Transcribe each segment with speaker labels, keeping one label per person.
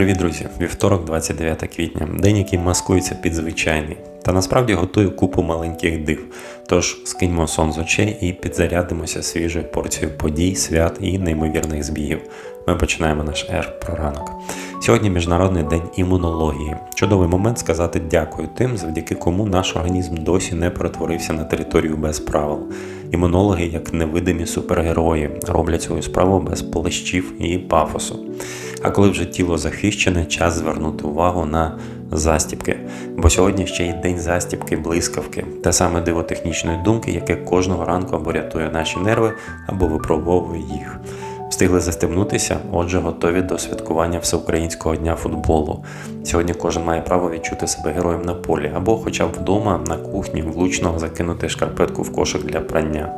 Speaker 1: Привіт, друзі! Вівторок, 29 квітня, день, який маскується під звичайний, та насправді готує купу маленьких див. Тож скиньмо сон з очей і підзарядимося свіжою порцією подій, свят і неймовірних збігів. Ми починаємо наш ер про ранок. Сьогодні Міжнародний день імунології. Чудовий момент сказати дякую тим, завдяки кому наш організм досі не перетворився на територію без правил. Імунологи, як невидимі супергерої, роблять свою справу без полещів і пафосу. А коли вже тіло захищене, час звернути увагу на застіпки. Бо сьогодні ще й день застіпки, блискавки, те саме диво технічної думки, яке кожного ранку або рятує наші нерви, або випробовує їх. Встигли застебнутися, отже, готові до святкування всеукраїнського дня футболу. Сьогодні кожен має право відчути себе героєм на полі, або, хоча б вдома на кухні, влучно закинути шкарпетку в кошик для прання.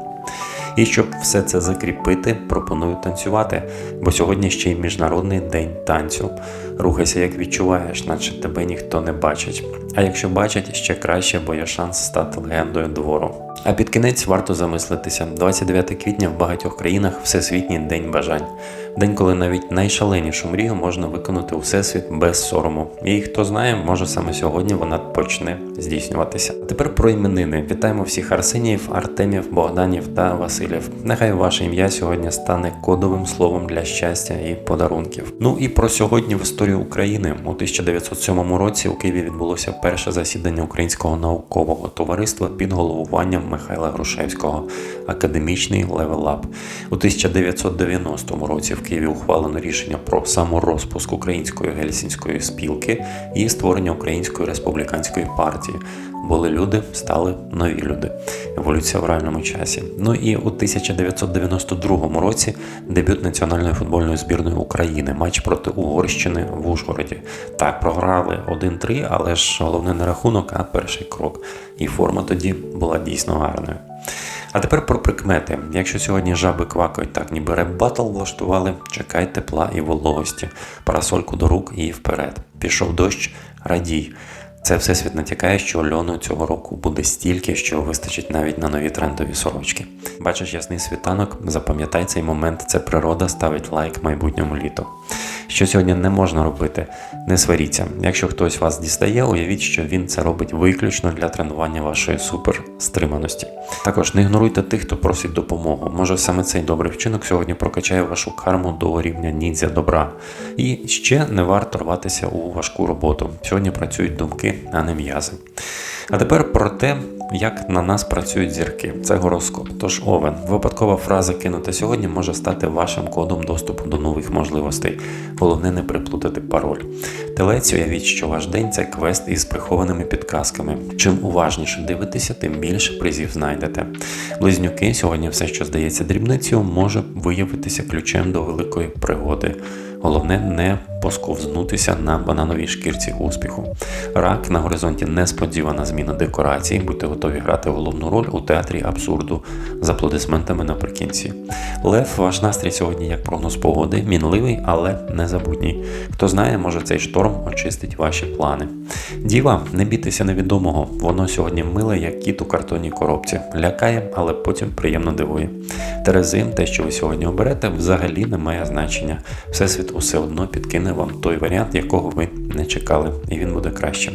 Speaker 1: І щоб все це закріпити, пропоную танцювати, бо сьогодні ще й міжнародний день танцю. Рухайся, як відчуваєш, наче тебе ніхто не бачить. А якщо бачать, ще краще, бо є шанс стати легендою двору. А під кінець варто замислитися: 29 квітня в багатьох країнах Всесвітній день бажань. День, коли навіть найшаленішу мрію можна виконати у всесвіт без сорому. І хто знає, може саме сьогодні вона почне здійснюватися. Тепер про іменини. Вітаємо всіх Арсеніїв, Артемів, Богданів та Василів. Нехай ваше ім'я сьогодні стане кодовим словом для щастя і подарунків. Ну і про сьогодні в історії України у 1907 році у Києві відбулося перше засідання Українського наукового товариства під головуванням Михайла Грушевського, академічний левелап. У 1990 році в Києві ухвалено рішення про саморозпуск Української гельсінської спілки і створення Української республіканської партії. Були люди, стали нові люди. Еволюція в реальному часі. Ну і у 1992 році дебют національної футбольної збірної України, матч проти Угорщини в Ужгороді. Так, програли 1-3, але ж головне не рахунок, а перший крок. І форма тоді була дійсно гарною. А тепер про прикмети. Якщо сьогодні жаби квакають так, ніби реп-батл влаштували, чекай тепла і вологості, парасольку до рук і вперед. Пішов дощ, радій. Це всесвіт натякає, що льону цього року буде стільки, що вистачить навіть на нові трендові сорочки. Бачиш ясний світанок, запам'ятай цей момент, це природа ставить лайк майбутньому літу. Що сьогодні не можна робити, не сваріться. Якщо хтось вас дістає, уявіть, що він це робить виключно для тренування вашої суперстриманості. Також не ігноруйте тих, хто просить допомогу. Може саме цей добрий вчинок сьогодні прокачає вашу карму до рівня ніндзя добра. І ще не варто рватися у важку роботу. Сьогодні працюють думки, а не м'язи. А тепер про те, як на нас працюють зірки. Це гороскоп. Тож овен, випадкова фраза кинута сьогодні може стати вашим кодом доступу до нових можливостей. Головне не приплутати пароль. Телець, уявіть, що ваш день це квест із прихованими підказками. Чим уважніше дивитеся, тим більше призів знайдете. Близнюки сьогодні все, що здається дрібницею, може виявитися ключем до великої пригоди. Головне не посковзнутися на банановій шкірці успіху. Рак на горизонті несподівана зміна декорацій. Будьте готові грати головну роль у театрі абсурду з аплодисментами наприкінці. Лев, ваш настрій сьогодні як прогноз погоди, мінливий, але незабутній. Хто знає, може цей шторм очистить ваші плани. Діва, не бійтеся невідомого. Воно сьогодні миле, як кіт у картонній коробці. Лякає, але потім приємно дивує. Терези, те, що ви сьогодні оберете, взагалі не має значення. Всесвіт усе одно підкине вам той варіант, якого ви не чекали, і він буде кращим.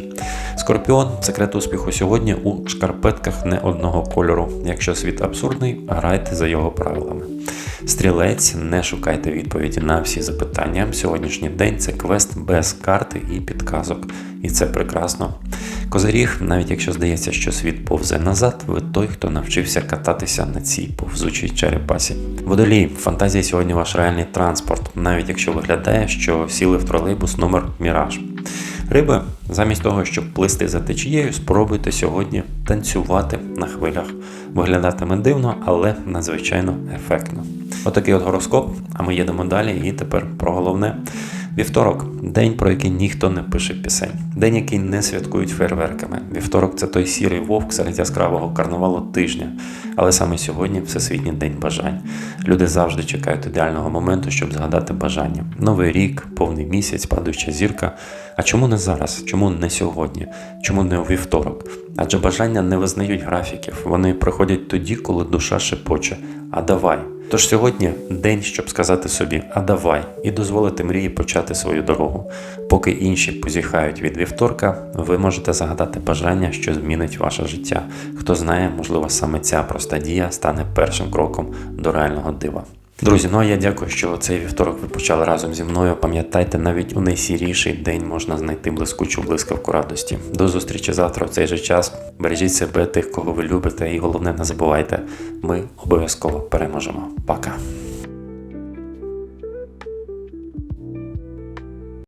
Speaker 1: Скорпіон, секрет успіху сьогодні у шкарпетках не одного кольору. Якщо світ абсурдний, грайте за його правилами. Стрілець, не шукайте відповіді на всі запитання. Сьогоднішній день це квест без карти і підказок, і це прекрасно. Козиріг, навіть якщо здається, що світ повзе назад, ви той, хто навчився кататися на цій повзучій черепасі. Водолій, фантазія сьогодні ваш реальний транспорт, навіть якщо виглядає, що сіли в тролейбус номер Міраж. Риби, замість того, щоб плисти за течією, спробуйте сьогодні танцювати на хвилях. Виглядатиме дивно, але надзвичайно ефектно. Отакий от гороскоп, а ми їдемо далі. І тепер про головне. Вівторок день, про який ніхто не пише пісень, день, який не святкують фейерверками. Вівторок це той сірий вовк серед яскравого карнавалу тижня. Але саме сьогодні Всесвітній день бажань. Люди завжди чекають ідеального моменту, щоб згадати бажання. Новий рік, повний місяць, падаюча зірка. А чому не зараз? Чому не сьогодні? Чому не у вівторок? Адже бажання не визнають графіків. Вони приходять тоді, коли душа шепоче. А давай. Тож сьогодні день, щоб сказати собі, а давай, і дозволити мрії почати свою дорогу. Поки інші позіхають від вівторка, ви можете загадати бажання, що змінить ваше життя. Хто знає, можливо, саме ця проста дія стане першим кроком до реального дива. Друзі, ну а я дякую, що цей вівторок ви почали разом зі мною. Пам'ятайте, навіть у найсіріший день можна знайти блискучу блискавку радості. До зустрічі завтра в цей же час. Бережіть себе, тих, кого ви любите, і головне, не забувайте, ми обов'язково переможемо. Пока.